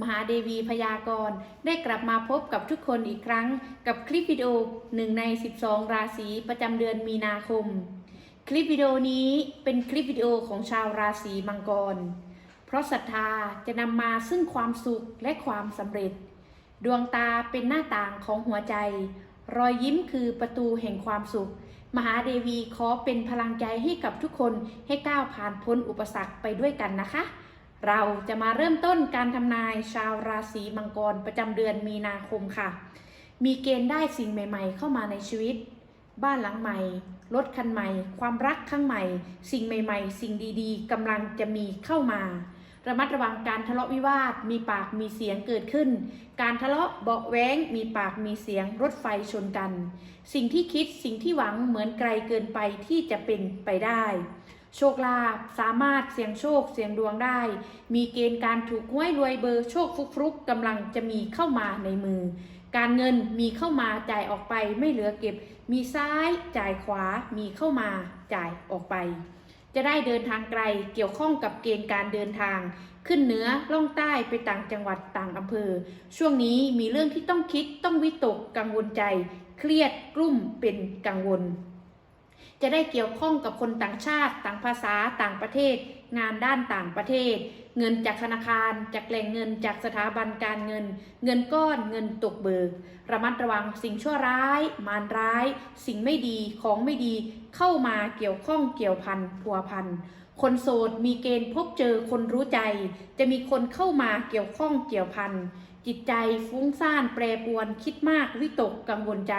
มหาเดวีพยากรณ์ได้กลับมาพบกับทุกคนอีกครั้ง กับคลิปวิดีโอหนึ่งใน 12 ราศีประจำเดือนมีนาคม คลิปวิดีโอนี้เป็นคลิปวิดีโอของชาวราศีมังกร เพราะศรัทธาจะนำมาซึ่งความสุขและความสำเร็จ ดวงตาเป็นหน้าต่างของหัวใจ รอยยิ้มคือประตูแห่งความสุข มหาเดวีขอเป็นพลังใจให้กับทุกคนให้ก้าวผ่านพ้นอุปสรรคไปด้วยกันนะคะ เราจะมาเริ่มต้นการทำนายชาวราศีมังกรประจำเดือนมีนาคมค่ะ มีเกณฑ์ได้สิ่งใหม่ ๆ เข้ามาในชีวิต บ้านหลังใหม่ รถคันใหม่ ความรักครั้งใหม่ สิ่งใหม่ ๆ สิ่งดีๆกำลังจะมีเข้ามา ระมัดระวังการทะเลาะวิวาท มีปากมีเสียงเกิดขึ้น การทะเลาะเบาะแว้ง มีปากมีเสียง รถไฟชนกัน สิ่งที่คิดสิ่งที่หวังเหมือนไกลเกินไปที่จะเป็นไปได้ โชคลาภสามารถเสี่ยงโชคเสี่ยงดวงได้ มีเกณฑ์การถูกหวยรวยเบอร์โชคฟุกฟุกกำลังจะมีเข้ามาในมือ การเงินมีเข้ามาจ่ายออกไปไม่เหลือเก็บ มีซ้ายจ่ายขวามีเข้ามาจ่ายออกไป จะได้เดินทางไกลเกี่ยวข้องกับเกณฑ์การเดินทาง ขึ้นเหนือล่องใต้ไปต่างจังหวัดต่างอำเภอ ช่วงนี้มีเรื่องที่ต้องคิดต้องวิตกกังวลใจ เครียดกลุ่มเป็นกังวล จะได้เกี่ยวข้องกับคนต่างชาติ ต่างภาษาต่างประเทศ งานด้านต่างประเทศ เงินจากธนาคาร จากแหล่งเงิน จากสถาบันการเงิน เงินก้อนเงินตกเบิก ระมัดระวังสิ่งชั่วร้าย มารร้าย สิ่งไม่ดีของไม่ดี เข้ามาเกี่ยวข้องเกี่ยวพันพัวพันคนโสดมีเกณฑ์พบเจอคนรู้ใจ จะมีคนเข้ามาเกี่ยวข้องเกี่ยวพัน จิตใจฟุ้งซ่านแปรปวนคิดมากวิตกกังวลใจ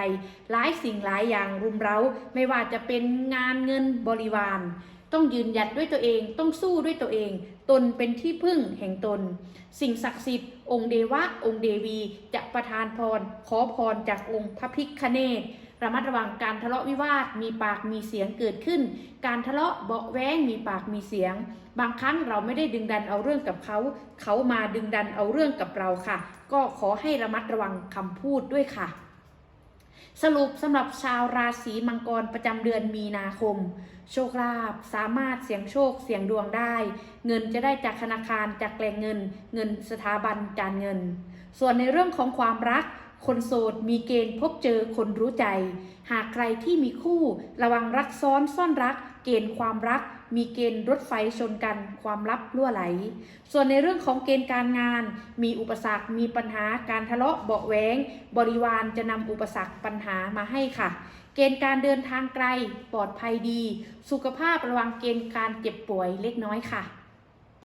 หลายสิ่งหลายอย่างรุมเร้า ไม่ว่าจะเป็นงานเงินบริวาร ต้องยืนหยัดด้วยตัวเองต้องสู้ด้วยตัวเอง ตนเป็นที่พึ่งแห่งตน สิ่งศักดิ์สิทธิ์ องค์เดวะองค์เดวี จะประทานพร ขอพรจากองค์พระพิคเนศ ระมัดระวังการทะเลาะวิวาทมีปากมีเสียงเกิดขึ้น การทะเลาะเบาะแว้งมีปากมีเสียง บางครั้งเราไม่ได้ดึงดันเอาเรื่องกับเขา เขามาดึงดันเอาเรื่องกับเราค่ะ ก็ขอให้ระมัดระวังคำพูดด้วยค่ะ สรุปสำหรับชาวราศีมังกรประจำเดือนมีนาคม โชคลาภสามารถเสี่ยงโชคเสี่ยงดวงได้ เงินจะได้จากธนาคารจากแหล่งเงิน เงินสถาบันการเงิน ส่วนในเรื่องของความรัก คนโสดมีเกณฑ์พบเจอคนรู้ใจ หากใครที่มีคู่ระวังรักซ้อนซ่อนรัก เกณฑ์ความรัก มีเกณฑ์รถไฟชนกัน ความลับรั่วไหล ส่วนในเรื่องของเกณฑ์การงาน มีอุปสรรค มีปัญหาการทะเลาะเบาะแว้งบริวารจะนำอุปสรรคปัญหามาให้ค่ะ เกณฑ์การเดินทางไกลปลอดภัยดี สุขภาพระวังเกณฑ์การเจ็บป่วยเล็กน้อยค่ะ